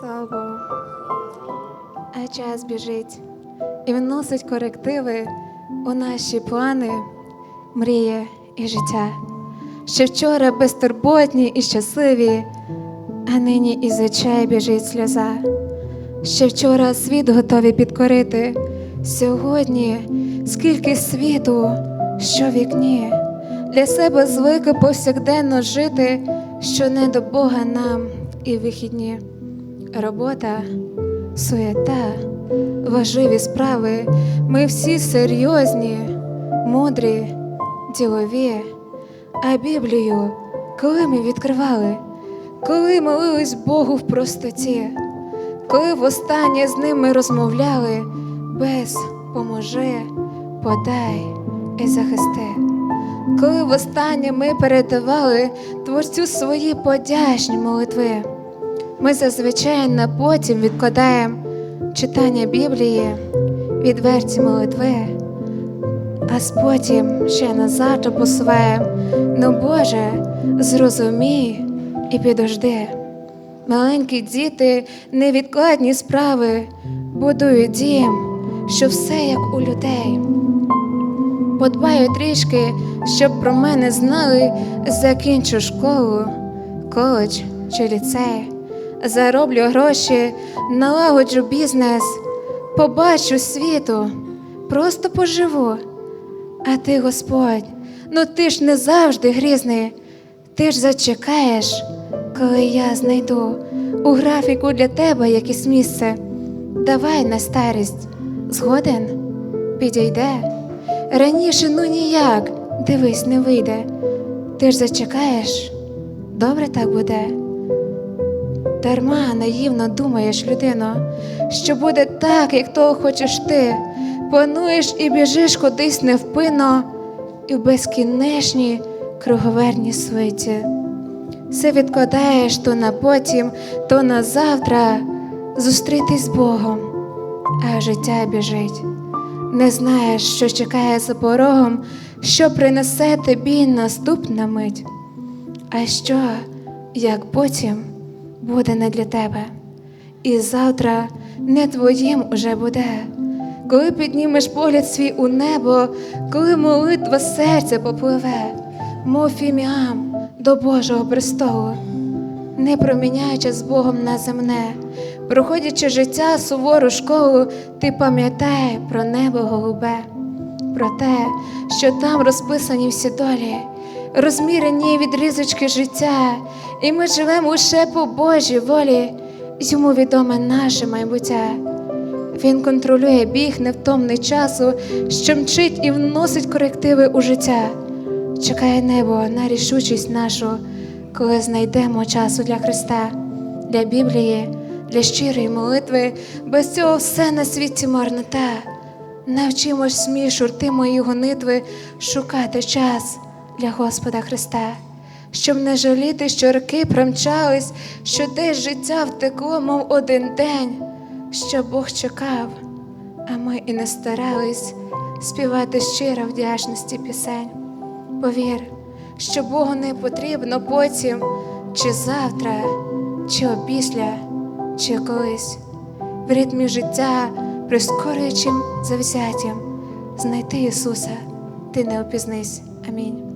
Слава Богу. А час біжить і вносить корективи у наші плани, мрії і життя. Ще вчора безтурботні і щасливі, а нині і звичай біжить сльоза. Ще вчора світ готові підкорити. Сьогодні скільки світу, що вікні, для себе звики повсякденно жити, що не до Бога нам і вихідні. Робота, суєта, важливі справи. Ми всі серйозні, мудрі, ділові. А Біблію, коли ми відкривали, коли молились Богу в простоті, коли востаннє з ним ми розмовляли, без поможи, подай і захисти. Коли востаннє ми передавали Творцю свої подячні молитви, ми зазвичай на потім відкладаємо читання Біблії, відверті молитви, а потім ще назад посуваємо. Ну, Боже, зрозумій і підожди. Маленькі діти, невідкладні справи будують дім, що все як у людей. Подбаю трішки, щоб про мене знали, закінчу школу, коледж чи ліцей, зароблю гроші, налагоджу бізнес, побачу світу, просто поживу. А ти, Господь, ну ти ж не завжди грізний, ти ж зачекаєш, коли я знайду у графіку для тебе якесь місце. Давай на старість, згоден, підійде. Раніше ну ніяк, дивись, не вийде. Ти ж зачекаєш, добре так буде. Дарма наївно думаєш, людино, що буде так, як того хочеш ти. Плануєш і біжиш кудись невпинно, і в безкінечні круговерні свиті. Все відкладаєш то на потім, то на завтра зустрітись з Богом, а життя біжить. Не знаєш, що чекає за порогом, що принесе тобі наступна мить. А що, як потім, буде не для тебе, і завтра не твоїм уже буде. Коли піднімеш погляд свій у небо, коли молитва серця попливе, мов фіміам до Божого престолу, не проміняючи з Богом на земне, проходячи життя сувору школу, ти пам'ятай про небо голубе, про те, що там розписані всі долі, розмірені відрізочки життя, і ми живемо лише по Божій волі, йому відоме наше майбуття. Він контролює біг невтомний часу, що мчить і вносить корективи у життя. Чекає небо на рішучість нашу, коли знайдемо часу для Христа, для Біблії, для щирої молитви. Без цього все на світі марнота. Навчимось смішу рти мої гонитви шукати час для Господа Христа, щоб не жаліти, що роки промчались, що десь життя втекло, мов один день що Бог чекав, а ми і не старались співати щиро вдячності пісень. Повір, що Богу не потрібно потім, чи завтра, чи опісля, чи колись, в ритмі життя, прискорюючим завзяттям, знайти Ісуса, ти не опізнись. Амінь.